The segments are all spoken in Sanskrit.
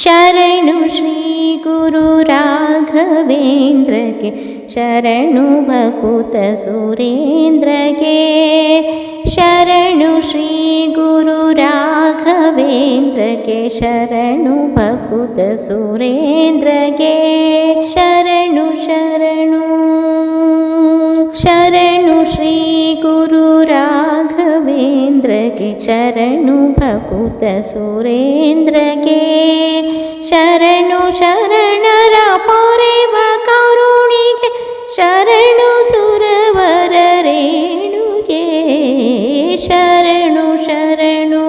शरणु श्रीगुरु राघवेन्द्र के शरणु भकुत सुरेन्द्र के शरणु श्रीगुरु राघवेन्द्र के शरणु भकुत सुरेन्द्र शरणु शरणु शरणु ಸುರೇಂದ್ರಗೆ ಶರಣು ಭಕುತ ಸುರೇಂದ್ರಗೆ. ಶರಣು ಶರಣರ ಪೊರೆವ ಕರುಣಿಗೆ, ಶರಣು ಸುರವರ ರೇಣುಗೆ. ಶರಣು ಶರಣು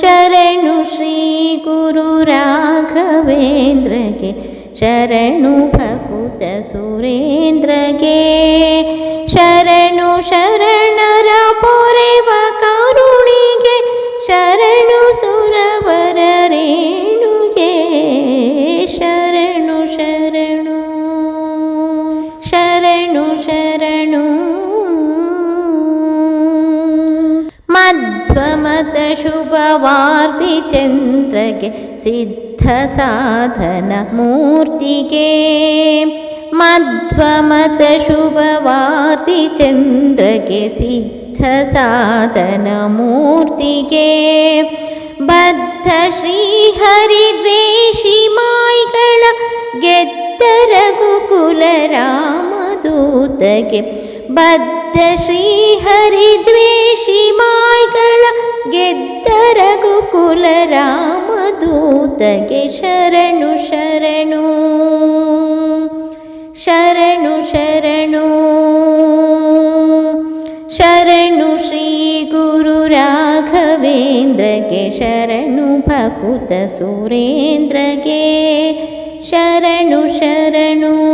ಶರಣು ಶ್ರೀ ಗುರು ರಾಘವೇಂದ್ರಗೆ. ಶರಣು ಭಕುತ ಸುರೇಂದ್ರಗೆ. ಶರಣು ಶರಣ ಸಿದ್ಧ ಸಾಧನ ಮೂರ್ತಿಗೆ ಬದ್ಧ ಶ್ರೀಹರಿದ್ವೇಷಿ ಮಾಯ್ಗಳ ಗೆದ್ದರ ಗುಕುಲ ರಾಮದೂತಗೆ ಬದ್ಧ ಶ್ರೀಹರಿದ್ವೇಷಿ ಮಾಯ್ಗಳ ಗೆದ್ದರ ಗುಕುಲ ರಾಮದೂತಗೆ ಶರಣು ಶರಣು ಶರಣು ಶರಣು ಶರಣು ಶ್ರೀ ಗುರು ರಾಘವೇಂದ್ರಗೆ ಶರಣು ಭಕುತ ಸುರೇಂದ್ರಗೆ ಶರಣು ಶರಣು ಶರಣು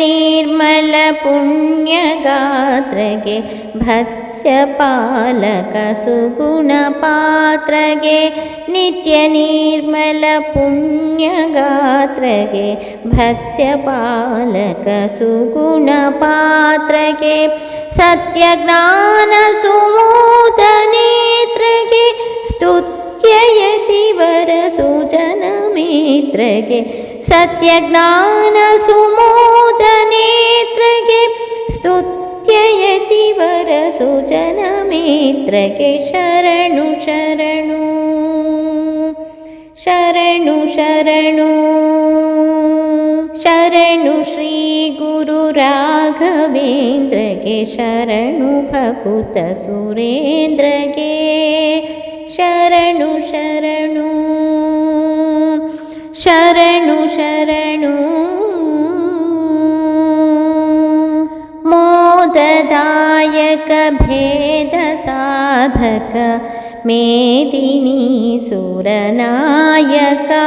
निर्मलपुण्यगात्रगे भत्स्यपालकसुगुणपात्रगे नित्यनिर्मलपुण्यगात्रगे भत्स्यपालकसुगुणपात्रगे सत्यज्ञानसुमोदनेत्रगे गे त्यजति वरसुजनमेत्रगे सत्यज्ञानसुमोदनेत्रगे स्तुत्ययति वरसुजनमेत्रगे शरणु शरणु शरणु शरणु शरणु श्रीगुरुराघवेन्द्रगे शरणु भपुत सुरेन्द्रगे साधक मेदिनी सुरनायका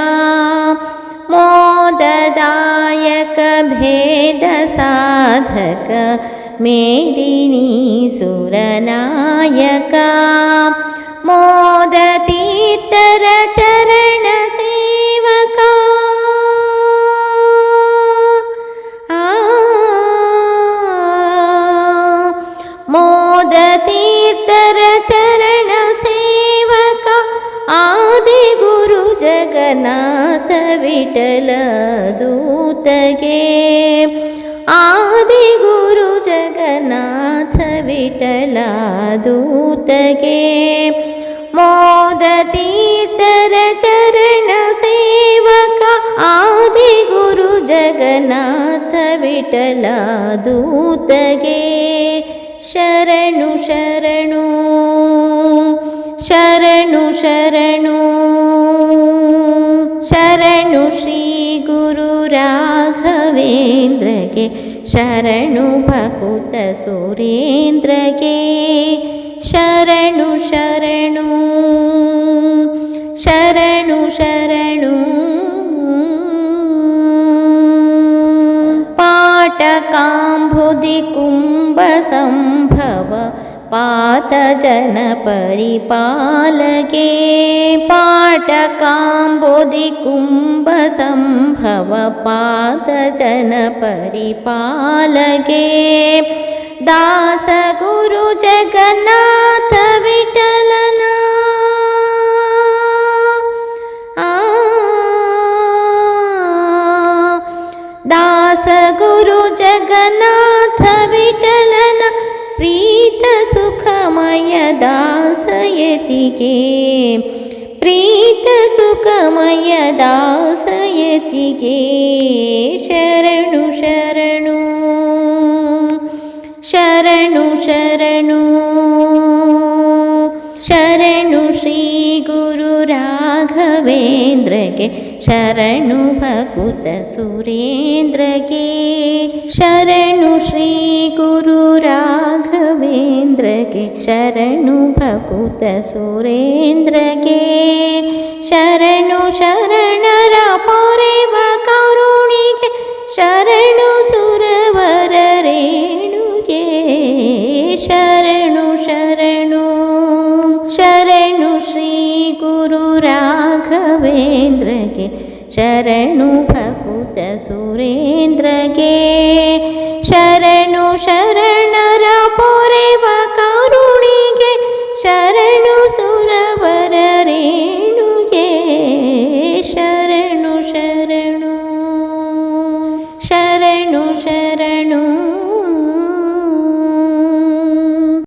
मोददायक भेद साधक मेदिनी सुरनायका मोदतीतर नाथ विठल दूतगे आदिगुरु जगन्नाथ विठल दूतगे मोदतीतर चरण सेवक आदिगुरु जगन्नाथ विठल दूतगे शरणु शरण। के शरणु भकुत सुरेन्द्र के शरणु। शरणु शरणु। शरणु पाटकाम्भुदिकुम्भसम्भव पातजनपरिपालके पाटकाम्बुदिकुम्भ पाटकाम्बुदि कुम्भसम्भव पातजन परिपालके दास गुरु जगन्नाथ विठलना आ दास गुरु जगन्नाथ विठलन प्रीत सुखमय दासयतिगे प्रीतसुखमय दासयति शरणु शरणु। शरणु शरणो। शरणुश्रीगुरुराघवेन्द्रके शरणुभकुत सुरेन्द्रगे शरणु के शरणु भकुत सुरेन्द्र के शरणु शरणपरे वा कारुणी शरणु सुरवर रेणुके। शरणु शरणु। शरणु शरणु श्रीगुरु राघवेन्द्र के शरणुत सुरेन्द्रे शरणु शरण